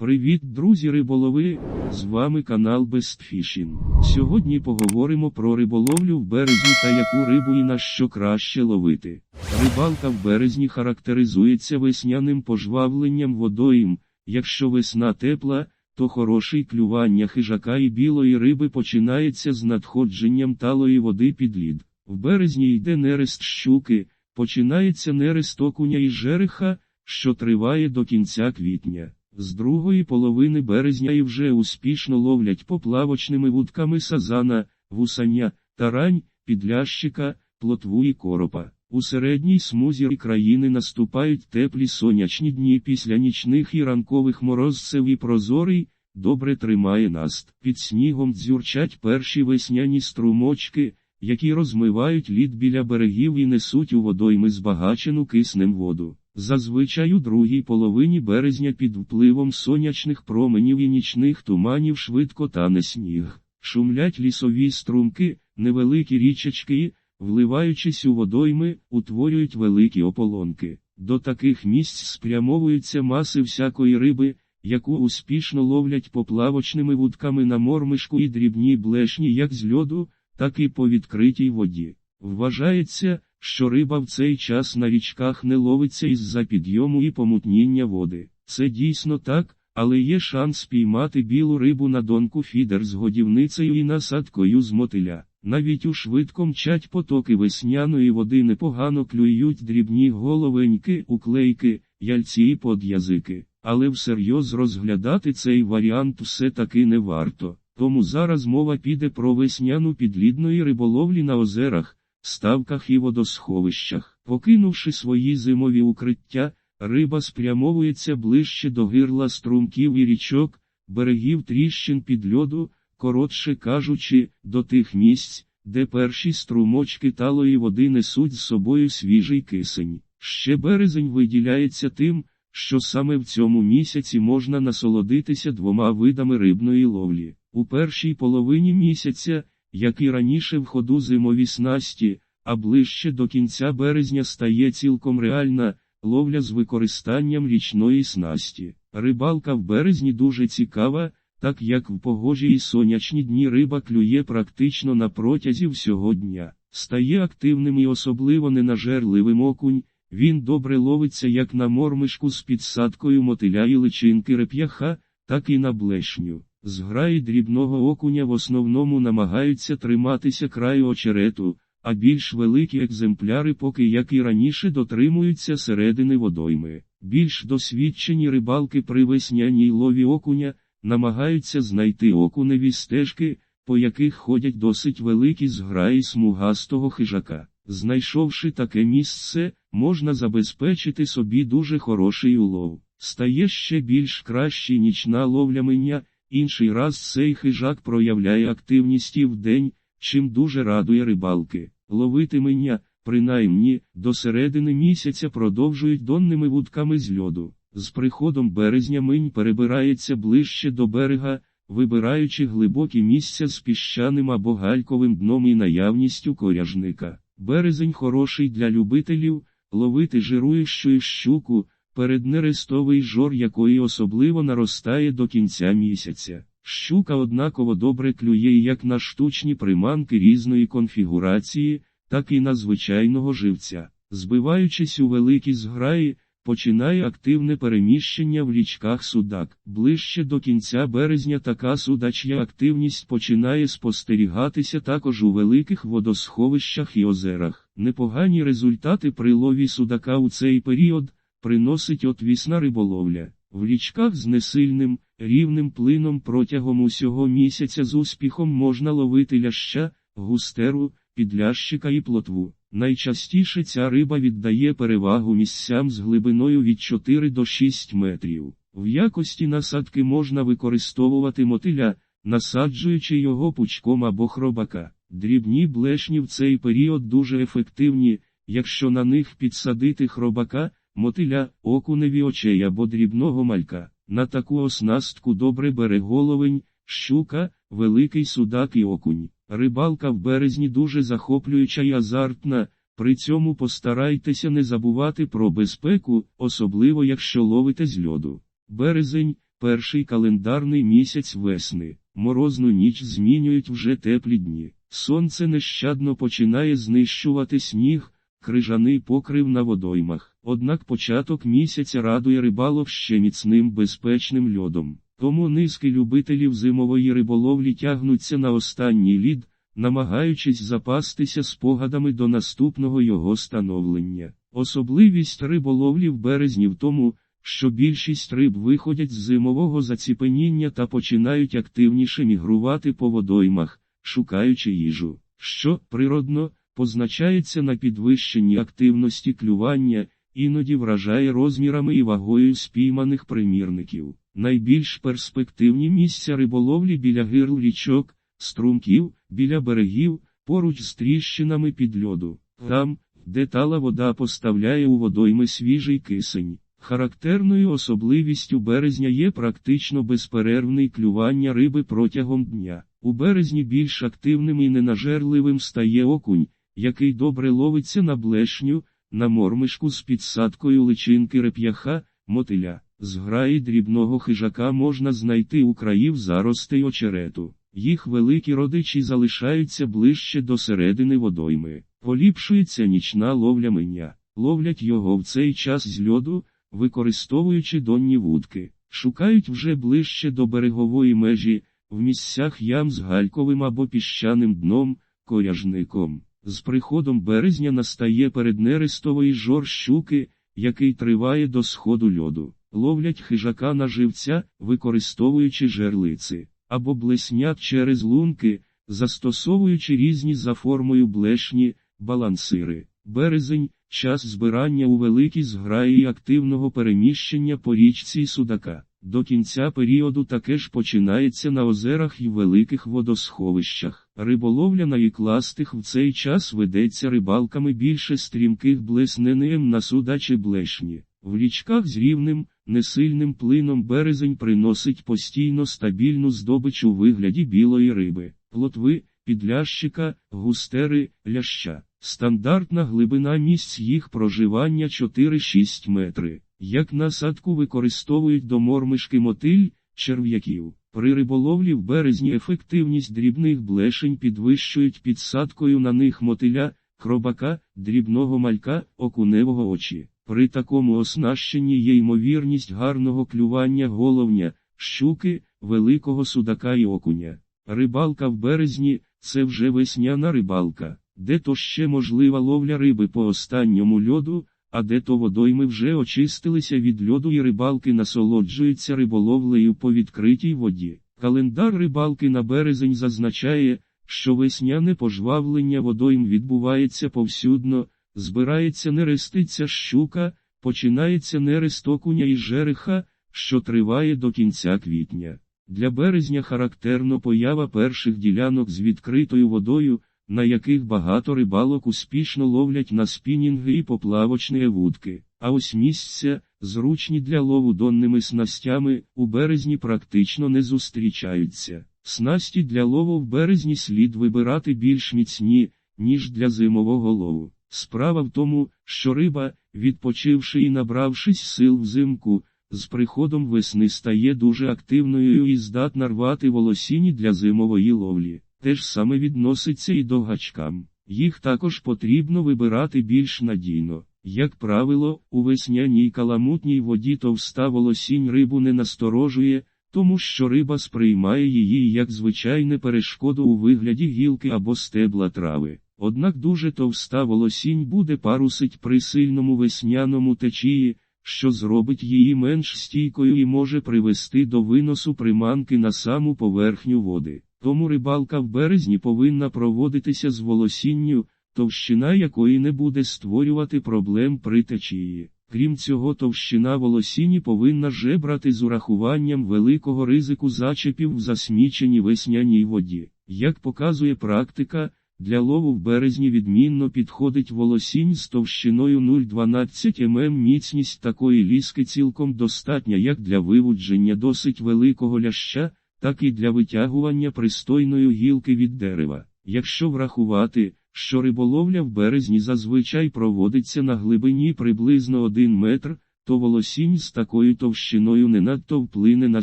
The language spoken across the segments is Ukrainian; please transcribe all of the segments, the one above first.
Привіт, друзі риболови! З вами канал Bestfishing. Сьогодні поговоримо про риболовлю в березні та яку рибу і на що краще ловити. Рибалка в березні характеризується весняним пожвавленням водойм. Якщо весна тепла, то хороший клювання хижака і білої риби починається з надходженням талої води під лід. В березні йде нерест щуки, починається нерест окуня і жереха, що триває до кінця квітня. З другої половини березня і вже успішно ловлять поплавочними вудками сазана, вусаня, тарань, підлящика, плотву і коропа. У середній смузі країни наступають теплі сонячні дні після нічних і ранкових морозцев і прозорий, добре тримає наст. Під снігом дзюрчать перші весняні струмочки, які розмивають лід біля берегів і несуть у водойми збагачену киснем воду. Зазвичай у другій половині березня під впливом сонячних променів і нічних туманів швидко тане сніг. Шумлять лісові струмки, невеликі річечки, вливаючись у водойми, утворюють великі ополонки. До таких місць спрямовуються маси всякої риби, яку успішно ловлять поплавочними вудками на мормишку і дрібні блешні як з льоду, так і по відкритій воді. Вважається, що риба в цей час на річках не ловиться із-за підйому і помутніння води. Це дійсно так, але є шанс піймати білу рибу на донку фідер з годівницею і насадкою з мотиля. Навіть у швидко мчать потоки весняної води непогано клюють дрібні головеньки, уклейки, яльці і под'язики. Але всерйоз розглядати цей варіант все-таки не варто. Тому зараз мова піде про весняну підлідної риболовлі на озерах, ставках і водосховищах. Покинувши свої зимові укриття, риба спрямовується ближче до гирла струмків і річок, берегів тріщин під льоду, коротше кажучи, до тих місць, де перші струмочки талої води несуть з собою свіжий кисень. Ще березень виділяється тим, що саме в цьому місяці можна насолодитися двома видами рибної ловлі. У першій половині місяця, як і раніше в ходу зимові снасті, а ближче до кінця березня стає цілком реальна ловля з використанням річної снасті. Рибалка в березні дуже цікава, так як в погожі і сонячні дні риба клює практично на протязі всього дня. Стає активним і особливо ненажерливим окунь, він добре ловиться як на мормишку з підсадкою мотиля і личинки реп'яха, так і на блешню. Зграї дрібного окуня в основному намагаються триматися краю очерету, а більш великі екземпляри поки як і раніше дотримуються середини водойми. Більш досвідчені рибалки при весняній лові окуня намагаються знайти окуневі стежки, по яких ходять досить великі зграї смугастого хижака. Знайшовши таке місце, можна забезпечити собі дуже хороший улов. Стає ще більш кращий нічна ловля меня, інший раз цей хижак проявляє активність і вдень, чим дуже радує рибалки. Ловити меня, принаймні, до середини місяця продовжують донними вудками з льоду. З приходом березня минь перебирається ближче до берега, вибираючи глибокі місця з піщаним або гальковим дном і наявністю коряжника. Березень хороший для любителів, ловити жируючу щуку, переднерестовий жор якої особливо наростає до кінця місяця. Щука однаково добре клює як на штучні приманки різної конфігурації, так і на звичайного живця. Збиваючись у великі зграї, починає активне переміщення в річках судак. Ближче до кінця березня така судачя активність починає спостерігатися також у великих водосховищах і озерах. Непогані результати при лові судака у цей період приносить отвісна риболовля. В річках з несильним, рівним плином протягом усього місяця з успіхом можна ловити ляща, густеру, підлящика і плотву. Найчастіше ця риба віддає перевагу місцям з глибиною від 4 до 6 метрів. В якості насадки можна використовувати мотиля, насаджуючи його пучком або хробака. Дрібні блешні в цей період дуже ефективні, якщо на них підсадити хробака, мотиля, окуневі очей або дрібного малька. На таку оснастку добре бере головень, щука, великий судак і окунь. Рибалка в березні дуже захоплююча і азартна, При цьому постарайтеся не забувати про безпеку, особливо якщо ловите з льоду. Березень, перший календарний місяць весни, морозну ніч змінюють вже теплі дні. Сонце нещадно починає знищувати сніг, крижаний покрив на водоймах. Однак початок місяця радує рибалок ще міцним безпечним льодом. Тому низки любителів зимової риболовлі тягнуться на останній лід, намагаючись запастися спогадами до наступного його становлення. Особливість риболовлі в березні в тому, що більшість риб виходять з зимового заціпеніння та починають активніше мігрувати по водоймах, шукаючи їжу, що, природно, позначається на підвищенні активності клювання, іноді вражає розмірами і вагою спійманих примірників. Найбільш перспективні місця риболовлі біля гирл річок, струмків, біля берегів, поруч з тріщинами під льоду. Там, де тала вода поставляє у водойми свіжий кисень. Характерною особливістю березня є практично безперервний клювання риби протягом дня. У березні більш активним і ненажерливим стає окунь, який добре ловиться на блешню, на мормишку з підсадкою личинки реп'яха, мотиля. Зграї дрібного хижака можна знайти у країв заростей очерету. Їх великі родичі залишаються ближче до середини водойми. Поліпшується нічна ловля миня. Ловлять його в цей час з льоду, використовуючи донні вудки. Шукають вже ближче до берегової межі, в місцях ям з гальковим або піщаним дном, коряжником. З приходом березня настає переднерестової жор щуки, який триває до сходу льоду. Ловлять хижака на живця, використовуючи жерлиці, або блеснят через лунки, застосовуючи різні за формою блешні, балансири. Березень час збирання у великій зграї і активного переміщення по річці Судака. До кінця періоду таке ж починається на озерах і великих водосховищах. Риболовля на ікластих в цей час ведеться рибалками більше стрімких блесненем на суда чи блешні. В річках з рівним, несильним плином березень приносить постійно стабільну здобич у вигляді білої риби, плотви, підлящика, густери, ляща. Стандартна глибина місць їх проживання 4-6 метри. Як насадку використовують до мормишки мотиль, черв'яків. При риболовлі в березні ефективність дрібних блешень підвищують підсадкою на них мотиля, хробака, дрібного малька, окуневого очі. При такому оснащенні є ймовірність гарного клювання головня, щуки, великого судака і окуня. Рибалка в березні це вже весняна рибалка, де то ще можлива ловля риби по останньому льоду, а де то водойми вже очистилися від льоду і рибалки насолоджуються риболовлею по відкритій воді. Календар рибалки на березень зазначає, що весняне пожвавлення водойм відбувається повсюдно, збирається нерестиця щука, починається нерест окуня і жереха, що триває до кінця квітня. Для березня характерно поява перших ділянок з відкритою водою, на яких багато рибалок успішно ловлять на спінінги і поплавочні вудки, а ось місця, зручні для лову донними снастями, у березні практично не зустрічаються. Снасті для лову в березні слід вибирати більш міцні, ніж для зимового лову. Справа в тому, що риба, відпочивши і набравшись сил взимку, з приходом весни стає дуже активною і здатна рвати волосіні для зимової ловлі. Те ж саме відноситься і до гачкам. Їх також потрібно вибирати більш надійно. Як правило, у весняній каламутній воді товста волосінь рибу не насторожує, тому що риба сприймає її як звичайне перешкоду у вигляді гілки або стебла трави. Однак дуже товста волосінь буде парусить при сильному весняному течії, що зробить її менш стійкою і може привести до виносу приманки на саму поверхню води. Тому рибалка в березні повинна проводитися з волосінню, товщина якої не буде створювати проблем при течії. Крім цього, товщина волосіні повинна жебрати з урахуванням великого ризику зачепів в засміченій весняній воді. Як показує практика, для лову в березні відмінно підходить волосінь з товщиною 0,12 мм. Міцність такої ліски цілком достатня як для вивудження досить великого ляща, так і для витягування пристойної гілки від дерева. Якщо врахувати, що риболовля в березні зазвичай проводиться на глибині приблизно 1 метр, то волосінь з такою товщиною не надто вплине на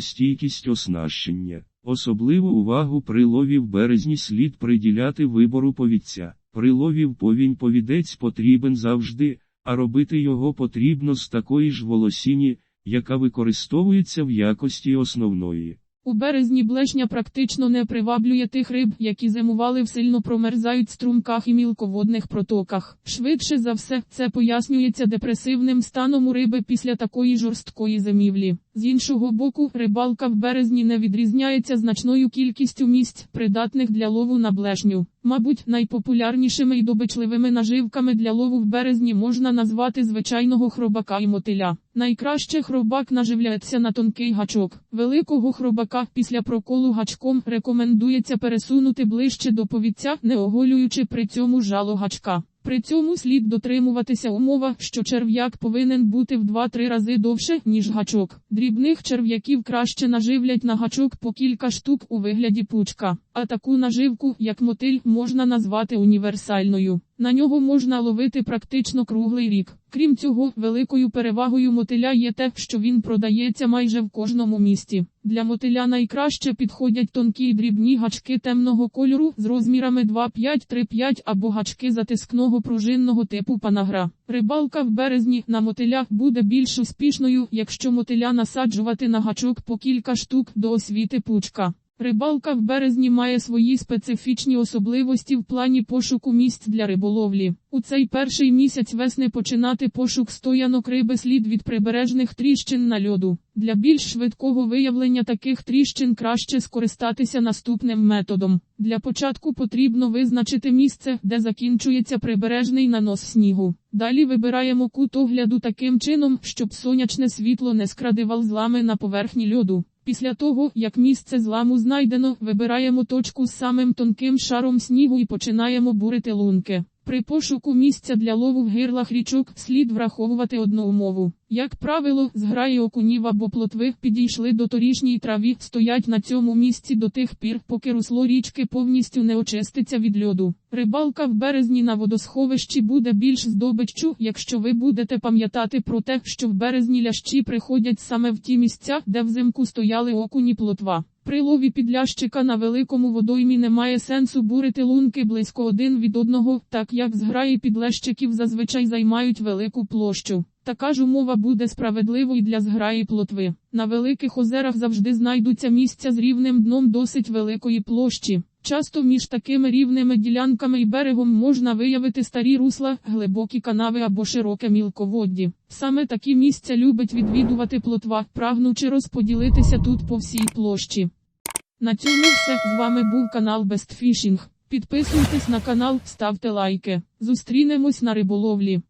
стійкість оснащення. Особливу увагу при лові в березні слід приділяти вибору повідця. При лові в повінь повідець потрібен завжди, а робити його потрібно з такої ж волосіні, яка використовується в якості основної. У березні блешня практично не приваблює тих риб, які зимували в сильно промерзають струмках і мілководних протоках. Швидше за все, це пояснюється депресивним станом у риби після такої жорсткої зимівлі. З іншого боку, рибалка в березні не відрізняється значною кількістю місць, придатних для лову на блешню. Мабуть, найпопулярнішими і добичливими наживками для лову в березні можна назвати звичайного хробака і мотиля. Найкраще хробак наживляється на тонкий гачок. Великого хробака після проколу гачком рекомендується пересунути ближче до повідця, не оголюючи при цьому жало гачка. При цьому слід дотримуватися умова, що черв'як повинен бути в 2-3 рази довше, ніж гачок. Дрібних черв'яків краще наживлять на гачок по кілька штук у вигляді пучка, а таку наживку, як мотиль, можна назвати універсальною. На нього можна ловити практично круглий рік. Крім цього, великою перевагою мотиля є те, що він продається майже в кожному місті. Для мотиля найкраще підходять тонкі й дрібні гачки темного кольору з розмірами 2,5-3,5 або гачки затискного пружинного типу панагра. Рибалка в березні на мотилях буде більш успішною, якщо мотиля насаджувати на гачок по кілька штук до освіти пучка. Рибалка в березні має свої специфічні особливості в плані пошуку місць для риболовлі. У цей перший місяць весни починати пошук стоянок риби слід від прибережних тріщин на льоду. Для більш швидкого виявлення таких тріщин краще скористатися наступним методом. Для початку потрібно визначити місце, де закінчується прибережний нанос снігу. Далі вибираємо кут огляду таким чином, щоб сонячне світло не скрадивало злами на поверхні льоду. Після того, як місце зламу знайдено, вибираємо точку з самим тонким шаром снігу і починаємо бурити лунки. При пошуку місця для лову в гирлах річок слід враховувати одну умову. Як правило, зграї окунів або плотви підійшли до торішньої траві, стоять на цьому місці до тих пір, поки русло річки повністю не очиститься від льоду. Рибалка в березні на водосховищі буде більш здобиччю, якщо ви будете пам'ятати про те, що в березні лящі приходять саме в ті місця, де взимку стояли окуні плотва. При лові підлящика на великому водоймі немає сенсу бурити лунки близько один від одного, так як зграї підлещиків зазвичай займають велику площу. Така ж умова буде справедливою для зграї плотви. На великих озерах завжди знайдуться місця з рівним дном досить великої площі. Часто між такими рівними ділянками і берегом можна виявити старі русла, глибокі канави або широке мілководді. Саме такі місця любить відвідувати плотва, прагнучи розподілитися тут по всій площі. На цьому все. З вами був канал Best Fishing. Підписуйтесь на канал, ставте лайки. Зустрінемось на риболовлі.